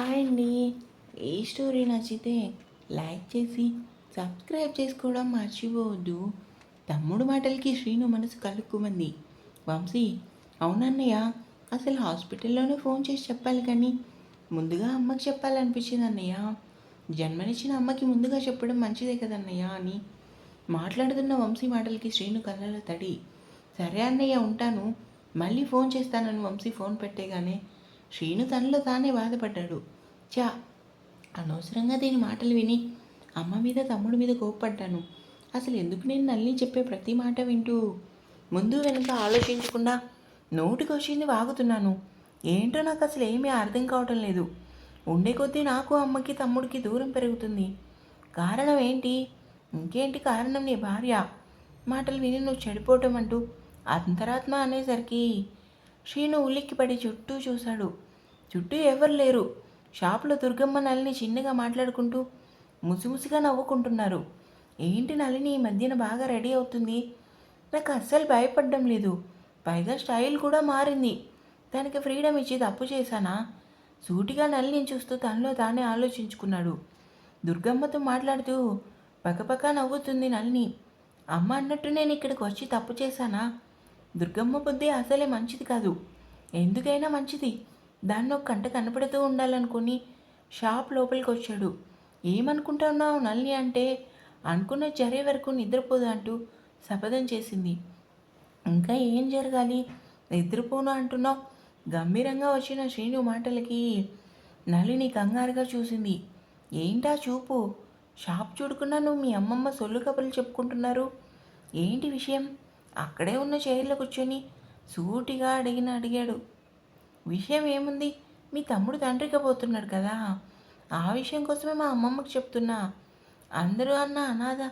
Hi అండి ఈ story నచ్చితే లైక్ చేసి సబ్స్క్రైబ్ చేసుకోవడం మర్చిపోవద్దు. తమ్ముడు మాటలకి శ్రీను మనసు కలుక్కుమంది. వంశీ అవునన్నయ్య అసలు హాస్పిటల్లోనే ఫోన్ చేసి చెప్పాలి కానీ ముందుగా అమ్మకి చెప్పాలనిపించింది అన్నయ్య. జన్మనిచ్చిన అమ్మకి ముందుగా చెప్పడం మంచిదే కదన్నయ్య అని మాట్లాడుతున్న వంశీ మాటలకి శ్రీను కళ్ళలో తడి. సరే అన్నయ్య ఉంటాను. మళ్ళీ ఫోన్ చేస్తానని వంశీ ఫోన్ పెట్టేగానే శ్రీను తనలో తానే బాధపడ్డాడు. చా అనవసరంగా దీని మాటలు విని అమ్మ మీద తమ్ముడి మీద కోప్పడ్డాను. అసలు ఎందుకు నేను నల్లి చెప్పే ప్రతి మాట వింటూ? ముందు వెనుక ఆలోచించకుండా నోటికి వచ్చింది వాగుతున్నాను. ఏంటో నాకు అసలు ఏమీ అర్థం కావటం లేదు. ఉండే కొద్దీ నాకు అమ్మకి తమ్ముడికి దూరం పెరుగుతుంది. కారణం ఏంటి? ఇంకేంటి కారణం నీ భార్య? మాటలు విని నువ్వు చెడిపోవటం అంటూ అంతరాత్మ అనేసరికి శ్రీను ఉలిక్కిపడి చుట్టూ చూశాడు. చుట్టూ ఎవరు లేరు. షాపులో దుర్గమ్మ నలిని చిన్నగా మాట్లాడుకుంటూ ముసిముసిగా నవ్వుకుంటున్నారు. ఏంటి నలిని ఈ మధ్యన బాగా రెడీ అవుతుంది. నాకు అస్సలు భయపడడం లేదు. పైగా స్టైల్ కూడా మారింది. దానికి ఫ్రీడమ్ ఇచ్చి తప్పు చేశానా? సూటిగా నలిని చూస్తూ తనలో తానే ఆలోచించుకున్నాడు. దుర్గమ్మతో మాట్లాడుతూ పక్కపక్క నవ్వుతుంది నలిని అమ్మ అన్నట్టు నేను ఇక్కడికి వచ్చి తప్పు చేశానా? దుర్గమ్మ బుద్ధి అసలే మంచిది కాదు. ఎందుకైనా మంచిది. దాన్ని ఒక కంట కనపడుతూ ఉండాలనుకుని షాప్ లోపలికి వచ్చాడు ఏమనుకుంటున్నావు నల్ని అంటే? అనుకున్న జరే వరకు నిద్రపోదు అంటూ శపథం చేసింది. ఇంకా ఏం జరగాలి? నిద్రపోను అంటున్నావు. గంభీరంగా వచ్చిన శ్రీను మాటలకి నలిని కంగారుగా చూసింది. ఏంటా చూపు? షాప్ చూడుకున్నా నువ్వు మీ అమ్మమ్మ సొల్లు కబుర్లు చెప్పుకుంటున్నారు. ఏంటి విషయం? అక్కడే ఉన్న చైర్లో కూర్చొని సూటిగా అడిగిన అడిగాడు. విషయం ఏముంది? మీ తమ్ముడు తండ్రికి పోతున్నాడు కదా. ఆ విషయం కోసమే మా అమ్మమ్మకి చెప్తున్నా. అందరూ అన్న అనాథ.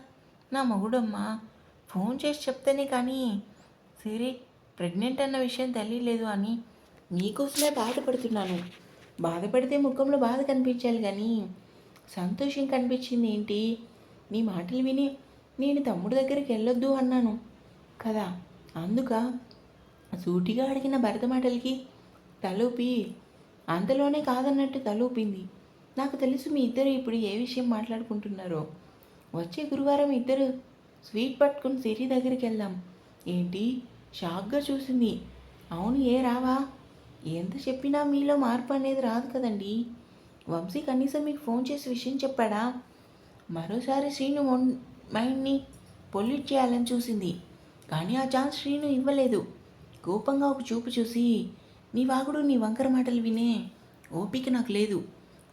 నా మొగుడమ్మా ఫోన్ చేసి చెప్తేనే కానీ సిరి ప్రెగ్నెంట్ అన్న విషయం తెలియలేదు అని నీకోసమే బాధపడుతున్నాను. బాధపడితే ముఖంలో బాధ కనిపించాలి కానీ సంతోషం కనిపించింది ఏంటి? నీ మాటలు విని నేను తమ్ముడు దగ్గరికి వెళ్ళొద్దు అన్నాను. కదా? అందుక సూటిగా అడిగిన భరత మాటలకి తలూపి అంతలోనే కాదన్నట్టు తలూపింది. నాకు తెలుసు మీ ఇద్దరు ఇప్పుడు ఏ విషయం మాట్లాడుకుంటున్నారో. వచ్చే గురువారం ఇద్దరు స్వీట్ పట్టుకుని సిరి దగ్గరికి వెళ్దాం. ఏంటి? షాక్గా చూసింది. అవును ఏ రావా? ఎంత చెప్పినా మీలో మార్పు అనేది రాదు కదండి. వంశీ కనీసం మీకు ఫోన్ చేసి విషయం చెప్పాడా? మరోసారి శ్రీను మైండ్ని పొల్యూట్ చేయాలని చూసింది. కానీ ఆ ఛాన్స్ శ్రీను ఇవ్వలేదు. కోపంగా ఒక చూపు చూసి నీ వాగుడు నీ వంకర మాటలు వినే ఓపిక నాకు లేదు.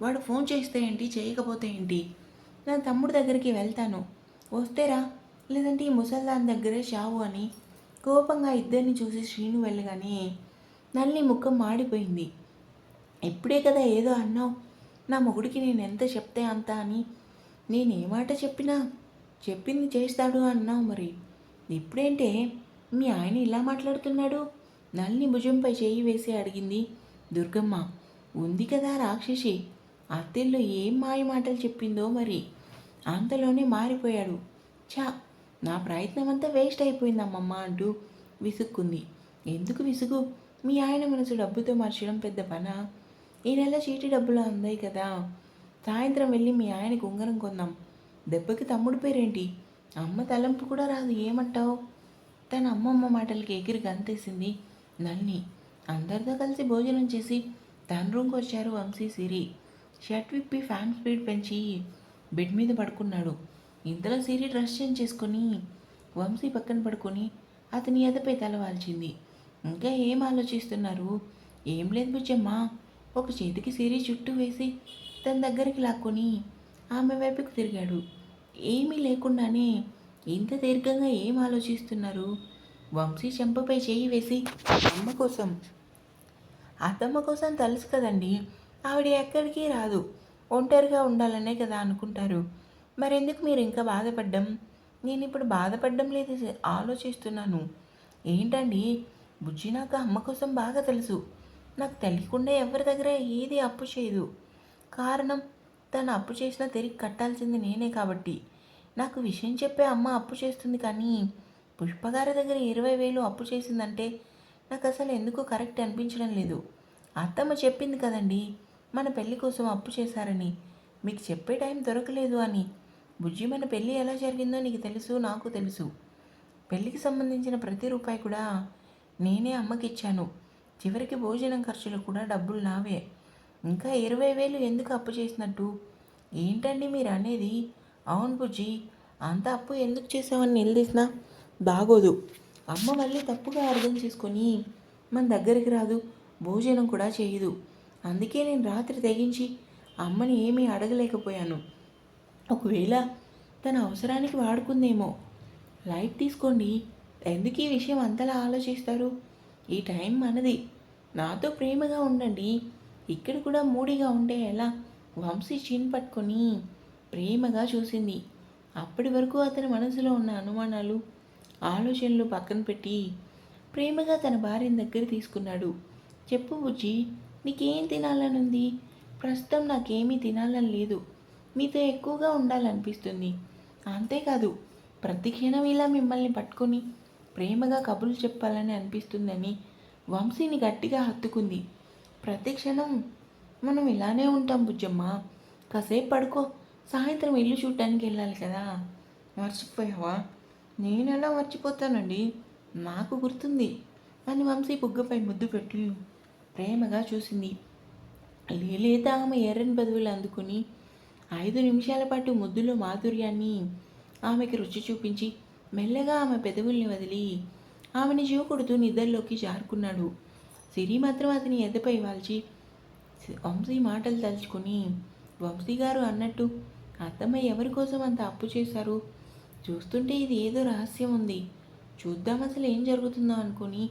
వాడు ఫోన్ చేస్తే ఏంటి చేయకపోతే ఏంటి? నా తమ్ముడు దగ్గరికి వెళ్తాను. వస్తేరా లేదంటే ఈ ముసల్దాన్ దగ్గరే చావు అని కోపంగా ఇద్దరిని చూసి శ్రీను వెళ్ళగానే నల్లి ముఖం మాడిపోయింది. ఇప్పుడే కదా ఏదో అన్నావు. నా మొగుడికి నేను ఎంత చెప్తే అంత అని. నేనే మాట చెప్పినా? చెప్పింది చేస్తాడు అన్నావు మరి. ఇప్పుడేంటే మీ ఆయన ఇలా మాట్లాడుతున్నాడు? నల్ని భుజంపై చేయి వేసి అడిగింది. దుర్గమ్మ ఉంది కదా రాక్షసి. అత్తెల్లో ఏం మాయ మాటలు చెప్పిందో మరి. అంతలోనే మారిపోయాడు. చా నా ప్రయత్నం అంతా వేస్ట్ అయిపోయిందమ్మమ్మ అంటూ విసుక్కుంది. ఎందుకు విసుగు? మీ ఆయన మనసు డబ్బుతో మార్చడం పెద్ద పనా? ఈ నెల చీటీ డబ్బులు అందాయి కదా. సాయంత్రం వెళ్ళి మీ ఆయనకు ఉంగరం కొందాం. దెబ్బకి తమ్ముడు పేరేంటి? అమ్మ తలంపు కూడా రాదు ఏమంటావు? తన అమ్మమ్మ మాటలకి ఎగిరి గంతేసింది. నల్ని అందరితో కలిసి భోజనం చేసి తన రూమ్కి వచ్చారు వంశీ సిరి. షర్ట్ విప్పి ఫ్యాన్ స్పీడ్ పెంచి బెడ్ మీద పడుకున్నాడు. ఇంతలో సిరి డ్రెస్ చేంజ్ చేసుకొని వంశీ పక్కన పడుకొని అతని ఎదపై తల వాల్చింది. ఇంకా ఏం ఆలోచిస్తున్నారు? ఏం లేదు బుజ్జమ్మా. ఒక చేతికి సిరి చుట్టూ వేసి తన దగ్గరికి లాక్కొని ఆమె వైపుకు తిరిగాడు. ఏమీ లేకుండానే ఇంత దీర్ఘంగా ఏం ఆలోచిస్తున్నారు? వంశీ చెంపపై చేయి వేసి అమ్మ కోసం. అత్తమ్మ కోసం తెలుసు కదండి ఆవిడ ఎక్కడికి రాదు. ఒంటరిగా ఉండాలనే కదా అనుకుంటారు. మరెందుకు మీరు ఇంకా బాధపడ్డం? నేను ఇప్పుడు బాధపడ్డం లేదు ఆలోచిస్తున్నాను. ఏంటండి? బుజ్జి నాకు అమ్మ కోసం బాగా తెలుసు. నాకు తెలియకుండా ఎవరి దగ్గర ఏది అప్పు చేయదు. కారణం తను అప్పు చేసినా తిరిగి కట్టాల్సింది నేనే కాబట్టి. నాకు విషయం చెప్పే అమ్మ అప్పు చేస్తుంది కానీ పుష్పగారి దగ్గర ఇరవై వేలు అప్పు చేసిందంటే నాకు అసలు ఎందుకు కరెక్ట్ అనిపించడం లేదు. అత్తమ్మ చెప్పింది కదండి మన పెళ్ళి కోసం అప్పు చేశారని. మీకు చెప్పే టైం దొరకలేదు అని. బుజ్జి మన పెళ్ళి ఎలా జరిగిందో నీకు తెలుసు నాకు తెలుసు. పెళ్ళికి సంబంధించిన ప్రతి రూపాయి కూడా నేనే అమ్మకి ఇచ్చాను చివరికి భోజనం ఖర్చులు కూడా డబ్బులు నావే. ఇంకా ఇరవై వేలు ఎందుకు అప్పు చేసినట్టు? ఏంటండి మీరు అనేది అవును బుజ్జి అంత అప్పు ఎందుకు చేసామని నిలదీసినా బాగోదు. అమ్మ మళ్ళీ తప్పుగా అర్థం చేసుకొని మన దగ్గరికి రాదు భోజనం కూడా చేయదు. అందుకే నేను రాత్రి తెగించి అమ్మని ఏమీ అడగలేకపోయాను. ఒకవేళ తన అవసరానికి వాడుకుందేమో. లైట్ తీసుకోండి. ఎందుకు ఈ విషయం అంతలా ఆలోచిస్తారు? ఈ టైం మనది. నాతో ప్రేమగా ఉండండి. ఇక్కడ కూడా మూడిగా ఉంటే ఎలా? వంశీ చిన్ పట్టుకొని ప్రేమగా చూసింది. అప్పటి వరకు అతని మనసులో ఉన్న అనుమానాలు ఆలోచనలు పక్కన పెట్టి ప్రేమగా తన భార్యని దగ్గర తీసుకున్నాడు. చెప్పు బుజ్జి నీకేం తినాలనుంది? ప్రస్తుతం నాకేమీ తినాలని లేదు. మీతో ఎక్కువగా ఉండాలనిపిస్తుంది. అంతేకాదు ప్రతి క్షణం ఇలా మిమ్మల్ని పట్టుకొని ప్రేమగా కబుర్లు చెప్పాలని అనిపిస్తుందని వంశీని గట్టిగా హత్తుకుంది. ప్రతి క్షణం మనం ఇలానే ఉంటాం బుజ్జమ్మ. కాసేపు పడుకో. సాయంత్రం ఇల్లు చూడటానికి వెళ్ళాలి కదా. మర్చిపోయావా? నేను ఎలా మర్చిపోతానండి. నాకు గుర్తుంది. అని వంశీ బుగ్గపై ముద్దు పెట్టి ప్రేమగా చూసింది. లేలేత ఆమె ఎర్రని బదువులు అందుకుని ఐదు నిమిషాల పాటు ముద్దులో మాధుర్యాన్ని ఆమెకి రుచి చూపించి మెల్లగా ఆమె పెదవుల్ని వదిలి ఆమెని జీవకొడుతూ నిద్రలోకి జారుకున్నాడు. సిరి మాత్రం అతని ఎదపై వాల్చి? వంశీ మాటలు తలుచుకుని వంశీ గారు అన్నట్టు అత్తమ్మ ఎవరి కోసం అంత అప్పు చేశారు? చూస్తుంటే ఇది ఏదో రహస్యం ఉంది. చూద్దాం అసలు ఏం జరుగుతుందో అనుకుని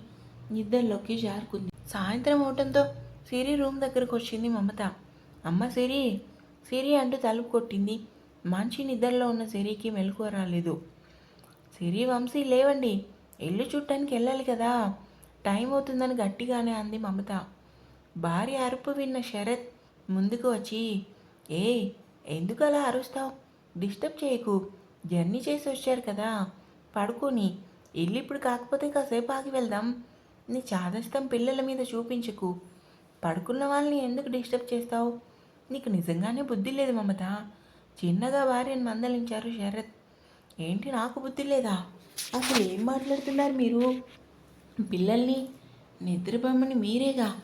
నిద్రలోకి జారుకుంది. సాయంత్రం అవటంతో సిరి రూమ్ దగ్గరకు వచ్చింది మమత. అమ్మ సిరి సిరి అంటూ తలుపు కొట్టింది. మంచి నిద్రలో ఉన్న సిరికి మెలకువ రాలేదు. సిరి వంశీ లేవండి. ఇల్లు చుట్టానికి వెళ్ళాలి కదా. టైం అవుతుందని గట్టిగానే అంది మమత. భార్య అరుపు విన్న శరత్ ముందుకు వచ్చి ఏ ఎందుకు అలా అరుస్తావు? డిస్టర్బ్ చేయకు. జర్నీ చేసి వచ్చారు కదా. పడుకొని ఇల్లు ఇప్పుడు కాకపోతే కాసేపు ఆగి వెళ్దాం. నీ చాదస్తం పిల్లల మీద చూపించుకు. పడుకున్న వాళ్ళని ఎందుకు డిస్టర్బ్ చేస్తావు? నీకు నిజంగానే బుద్ధి లేదు మమత. చిన్నగా భార్యను మందలించారు శరత్. ఏంటి నాకు బుద్ధి లేదా? అసలు ఏం మాట్లాడుతున్నారు మీరు? పిల్లల్ని నిద్రపోమని మీరేగా?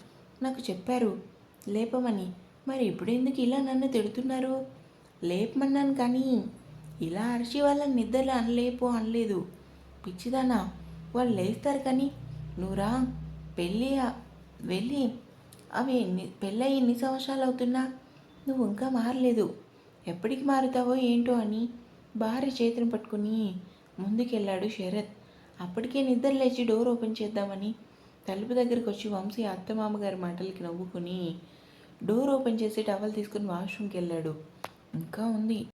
నాకు చెప్పారు. లేపమని. మరి ఇప్పుడు ఎందుకు ఇలా నన్ను తిడుతున్నారు? లేపమన్నాను కానీ ఇలా అరిచి వాళ్ళని నిద్రలో అనలేపు అనలేదు. పిచ్చిదానా. వాళ్ళు లేస్తారు కానీ. నువ్వురా పెళ్ళి వెళ్ళి. అవి ఎన్ని పెళ్ళయి ఎన్ని సంవత్సరాలు అవుతున్నా? నువ్వు ఇంకా మారలేదు. ఎప్పటికి మారుతావో ఏంటో అని భార్య చేతిని పట్టుకుని ముందుకెళ్ళాడు శరత్. అప్పటికే నిద్ర లేచి డోర్ ఓపెన్ చేద్దామని తలుపు దగ్గరికి వచ్చి వంశీ అత్తమామ గారి మాటలకి నవ్వుకుని డోర్ ఓపెన్ చేసి టవల్ తీసుకుని వాష్రూమ్కి వెళ్ళాడు. ఇంకా ఉంది.